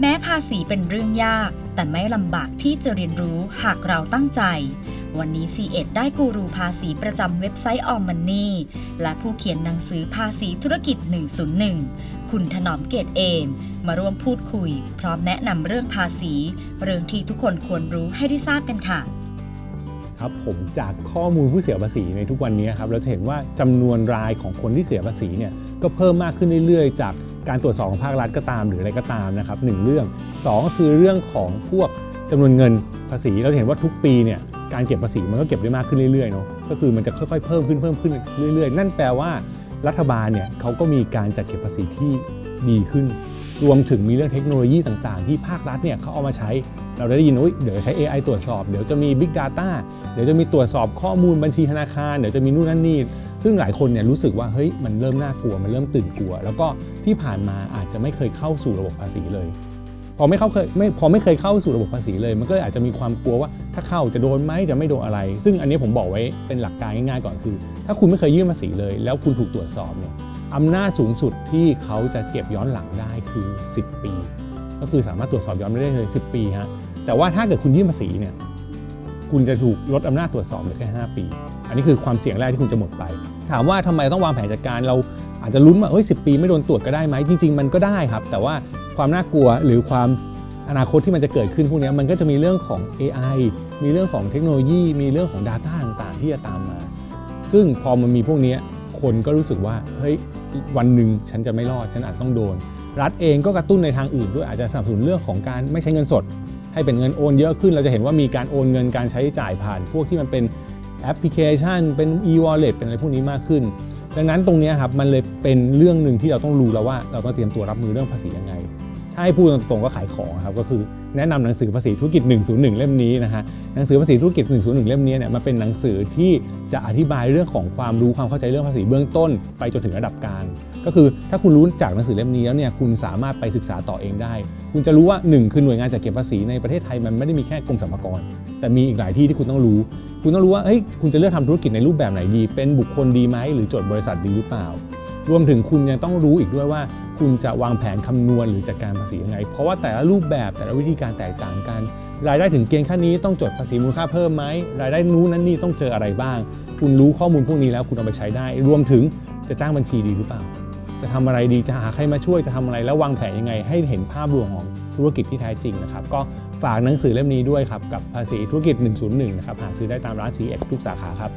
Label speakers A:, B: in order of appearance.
A: แม้ภาษีเป็นเรื่องยาก แต่ไม่ลำบากที่จะเรียนรู้หากเราตั้งใจ วันนี้ c ีเอ็ดได้กูรูภาษีประจำเว็บไซต์ออมมันนี่และผู้เขียนหนังสือภาษีธุรกิจ 101 คุณถนอมเกตเอม มาร่วมพูดคุย พร้อมแนะนำเรื่องภาษี เรื่องที่ทุกคนควรรู้ให้ได้ทราบกันค่ะ
B: ครับผมจากข้อมูลผู้เสียภาษีในทุกวันนี้ครับเราจะเห็นว่าจำนวนรายของคนที่เสียภาษีเนี่ยก็เพิ่มมากขึ้นเรื่อยๆ จาก การตรวจสอบของภาครัฐก็ตามหรืออะไรก็ตามนะครับหนึ่งเรื่องสองก็คือเรื่องของพวกจำนวนเงินภาษีเราเห็นว่าทุกปีเนี่ยการเก็บภาษีมันก็เก็บได้มากขึ้นเรื่อยๆเนาะก็คือมันจะค่อยๆเพิ่มขึ้นเพิ่มขึ้นเรื่อย ๆ นั่นแปลว่ารัฐบาลเนี่ยเขาก็มีการจัดเก็บภาษีที่ดีขึ้น รวมถึงมีเรื่องเทคโนโลยีต่างๆ ที่ภาครัฐเนี่ยเขาเอามาใช้ เราได้ยินว่าเดี๋ยวใช้ AI ตรวจสอบ เดี๋ยวจะมี Big Data เดี๋ยวจะมีตรวจสอบข้อมูลบัญชีธนาคาร เดี๋ยวจะมีนู่นนั่นนี่ ซึ่งหลายคนเนี่ยรู้สึกว่าเฮ้ยมันเริ่มน่ากลัว มันเริ่มตื่นกลัว แล้วก็ที่ผ่านมาอาจจะไม่เคยเข้าสู่ระบบภาษีเลย พอไม่เข้าเคยไม่พอไม่เคยเข้าสู่ระบบภาษีเลย มันก็อาจจะมีความกลัวว่าถ้าเข้าจะโดนไหมจะไม่โดนอะไร ซึ่งอันนี้ผมบอกไว้เป็นหลักการง่ายๆก่อนคือ ถ้าคุณไม่เคยยื่นภาษีเลย แล้วคุณถูกตรวจสอบเนี่ยอำนาจสูงสุดที่เขาจะเก็บย้อนหลังได้คือ 10 ปี ก็คือสามารถตรวจสอบย้อนได้เลย 10 ปีฮะ แต่ว่าถ้าเกิดคุณยื่นภาษีเนี่ยคุณจะถูกลดอำนาจตรวจสอบเหลือแค่ 5 ปี อันนี้คือความเสี่ยงแรกที่คุณจะหมดไป ถามว่าทำไมต้องวางแผนจัดการเราอาจจะลุ้นว่าเฮ้ยสิปีไม่โดนตรวจก็ได้ไหมจริง ๆ มันก็ได้ครับ แต่ว่าความน่ากลัวหรือความอนาคตที่มันจะเกิดขึ้นพวกนี้มันก็จะมีเรื่องของ AI มีเรื่องของเทคโนโลยี มีเรื่องของ Data ต่างๆ ที่จะตามมา ซึ่งพอมันมีพวกนี้คนก็รู้สึกว่าเฮ้ยวันหนึ่งฉันจะไม่รอดฉันอาจต้องโดน รัฐเองก็กระตุ้นในทางอื่นด้วยอาจจะสนับสนุนเรื่องของการไม่ใช้เงินสด ให้เป็นเงินโอนเยอะขึ้น เราจะเห็นว่ามีการโอนเงินการใช้จ่ายผ่าน พวกที่มันเป็นแอปพลิเคชัน เป็น e-wallet เป็นอะไรพวกนี้มากขึ้น ดังนั้นตรงนี้ครับมันเลยเป็นเรื่องหนึ่งที่เราต้องรู้แล้วว่าเราต้องเตรียมตัวรับมือเรื่องภาษียังไง ถ้าให้พูดตรงๆก็ขายของครับก็คือแนะนำหนังสือภาษีธุรกิจ 101 เล่มนี้นะฮะหนังสือภาษีธุรกิจ 101 เล่มนี้เนี่ยมันเป็นหนังสือที่จะอธิบายเรื่องของความรู้ความเข้าใจเรื่องภาษีเบื้องต้น ไปจนถึงระดับกลางก็คือถ้าคุณรู้จากหนังสือเล่มนี้แล้วเนี่ยคุณสามารถไปศึกษาต่อเองได้ คุณจะรู้ว่า 1 คือหน่วยงานจัดเก็บภาษีในประเทศไทยมันไม่ได้มีแค่กรมสรรพากร แต่มีอีกหลายที่ที่คุณต้องรู้ คุณต้องรู้ว่าเฮ้ยคุณจะเลือกทำธุรกิจในรูปแบบไหนดี เป็นบุคคลดีไหมหรือจดบริษัทดีหรือเปล่า รวมถึงคุณยังต้องรู้อีกด้วยว่า คุณจะวางแผนคำนวณหรือจัดการภาษียังไง เพราะว่าแต่ละรูปแบบแต่ละวิธีการแตกต่างกัน รายได้ถึงเกณฑ์ขั้นนี้ต้องจดภาษีมูลค่าเพิ่มไหมรายได้นู้นนั้นนี่ต้องเจออะไรบ้าง คุณรู้ข้อมูลพวกนี้แล้วคุณเอาไปใช้ได้ รวมถึงจะจ้างบัญชีดีหรือเปล่า จะทำอะไรดีจะหาใครมาช่วยจะทำอะไรแล้ววางแผนยังไง ให้เห็นภาพรวมของธุรกิจที่แท้จริงนะครับก็ฝากหนังสือเล่มนี้ด้วยครับกับภาษีธุรกิจ 101 นะครับหาซื้อได้ตามร้าน c ีเอ็ทุกสาขาครับ